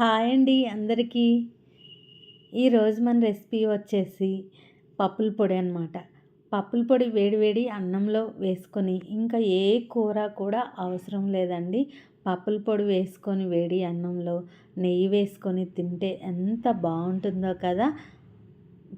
Hi అండి అందరికీ. ఈరోజు మన రెసిపీ వచ్చేసి పప్పుల పొడి అనమాట పప్పుల పొడి వేడివేడి అన్నంలో వేసుకొని ఇంకా ఏ కూర కూడా అవసరం లేదండి. పప్పుల పొడి వేసుకొని వేడి అన్నంలో నెయ్యి వేసుకొని తింటే ఎంత బాగుంటుందో కదా.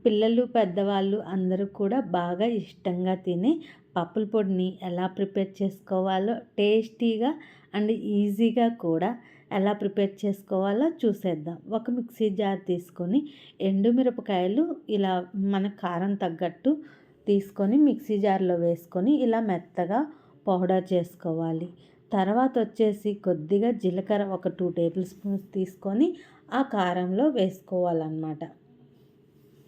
పిల్లలు పెద్దవాళ్ళు అందరూ కూడా బాగా ఇష్టంగా తినే పప్పుల పొడిని ఎలా ప్రిపేర్ చేసుకోవాలో టేస్టీగా అండ్ ఈజీగా కూడా ఎలా ప్రిపేర్ చేసుకోవాలో చూసేద్దాం. ఒక మిక్సీ జార్ తీసుకొని ఎండుమిరపకాయలు ఇలా మన కారం తగ్గట్టు తీసుకొని మిక్సీ జార్లో వేసుకొని ఇలా మెత్తగా పౌడర్ చేసుకోవాలి. తర్వాత వచ్చేసి కొద్దిగా జీలకర్ర ఒక టూ టేబుల్ స్పూన్స్ తీసుకొని ఆ కారంలో వేసుకోవాలన్నమాట.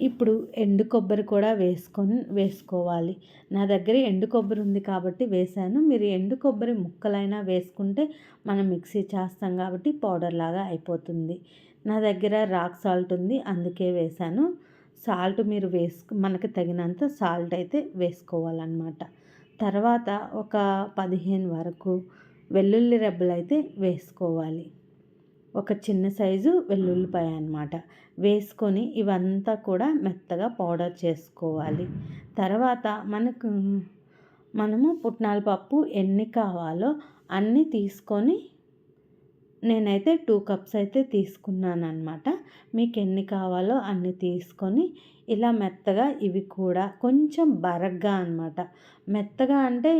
ఇప్పుడు ఎండు కొబ్బరి కూడా వేసుకొని వేసుకోవాలి. నా దగ్గర ఎండు కొబ్బరి ఉంది కాబట్టి వేసాను మీరు ఎండు కొబ్బరి ముక్కలైనా వేసుకుంటే మనం మిక్సీ చేస్తాం కాబట్టి పౌడర్ లాగా అయిపోతుంది. నా దగ్గర రాక్ సాల్ట్ ఉంది అందుకే వేసాను సాల్ట్ మీరు వేసుకు మనకు తగినంత సాల్ట్ అయితే వేసుకోవాలన్నమాట. తర్వాత ఒక పదిహేను వరకు వెల్లుల్లి రెబ్బలు అయితే వేసుకోవాలి. ఒక చిన్న సైజు వెల్లుల్లిపాయ అనమాట వేసుకొని ఇవంతా కూడా మెత్తగా పౌడర్ చేసుకోవాలి. తర్వాత మనకు మనము పుట్నాల పప్పు ఎన్ని కావాలో అన్నీ తీసుకొని నేనైతే టూ కప్స్ అయితే తీసుకున్నాను అనమాట మీకు ఎన్ని కావాలో అన్ని తీసుకొని ఇలా మెత్తగా ఇవి కూడా కొంచెం బరగ్గా అనమాట మెత్తగా అంటే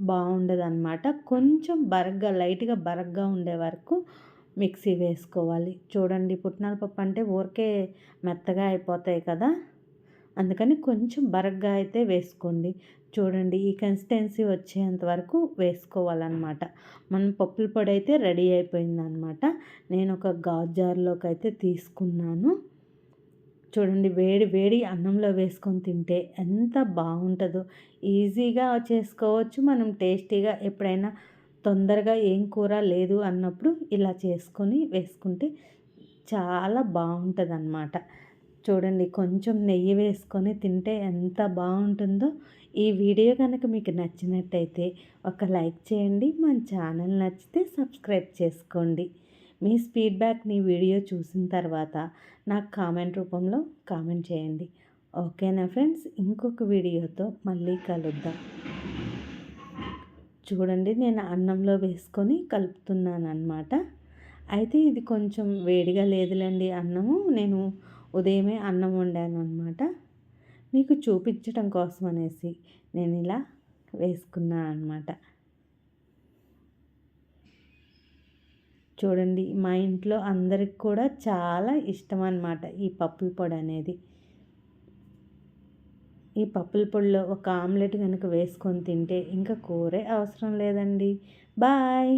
బాగుండదు అనమాట కొంచెం బరగ్గా లైట్గా బరగ్గా ఉండే వరకు మిక్సీ వేసుకోవాలి. చూడండి పుట్నాల పప్పు అంటే ఊరికే మెత్తగా అయిపోతాయి కదా. అందుకని కొంచెం బరగ్గా అయితే వేసుకోండి. చూడండి ఈ కన్సిస్టెన్సీ వచ్చేంత వరకు వేసుకోవాలన్నమాట. మనం పప్పుల పొడి అయితే రెడీ అయిపోయిందనమాట నేను ఒక గాజార్లోకి అయితే తీసుకున్నాను. చూడండి వేడి వేడి అన్నంలో వేసుకొని తింటే ఎంత బాగుంటుందో. ఈజీగా చేసుకోవచ్చు మనం టేస్టీగా ఎప్పుడైనా తొందరగా ఏం కూర లేదు అన్నప్పుడు ఇలా చేసుకొని వేసుకుంటే చాలా బాగుంటుంది అన్నమాట చూడండి కొంచెం నెయ్యి వేసుకొని తింటే ఎంత బాగుంటుందో. ఈ వీడియో కనుక మీకు నచ్చినట్టయితే ఒక లైక్ చేయండి మన ఛానల్ నచ్చితే సబ్స్క్రైబ్ చేసుకోండి. మీ ఫీడ్బ్యాక్ని వీడియో చూసిన తర్వాత నాకు కామెంట్ రూపంలో కామెంట్ చేయండి. ఓకేనా ఫ్రెండ్స్? ఇంకొక వీడియోతో మళ్ళీ కలుద్దాం. చూడండి నేను అన్నంలో వేసుకొని కలుపుతున్నాను అనమాట అయితే ఇది కొంచెం వేడిగా లేదులేండి అన్నము. నేను ఉదయమే అన్నం వండాను అనమాట మీకు చూపించడం కోసం అనేసి నేను ఇలా వేసుకున్నాను అనమాట చూడండి మా ఇంట్లో అందరికి కూడా చాలా ఇష్టం అనమాట ఈ పప్పుల పొడి అనేది. ఈ పప్పుల పొడిలో ఒక ఆమ్లెట్ కనుక వేసుకొని తింటే ఇంకా కూరే అవసరం లేదండి. బాయ్.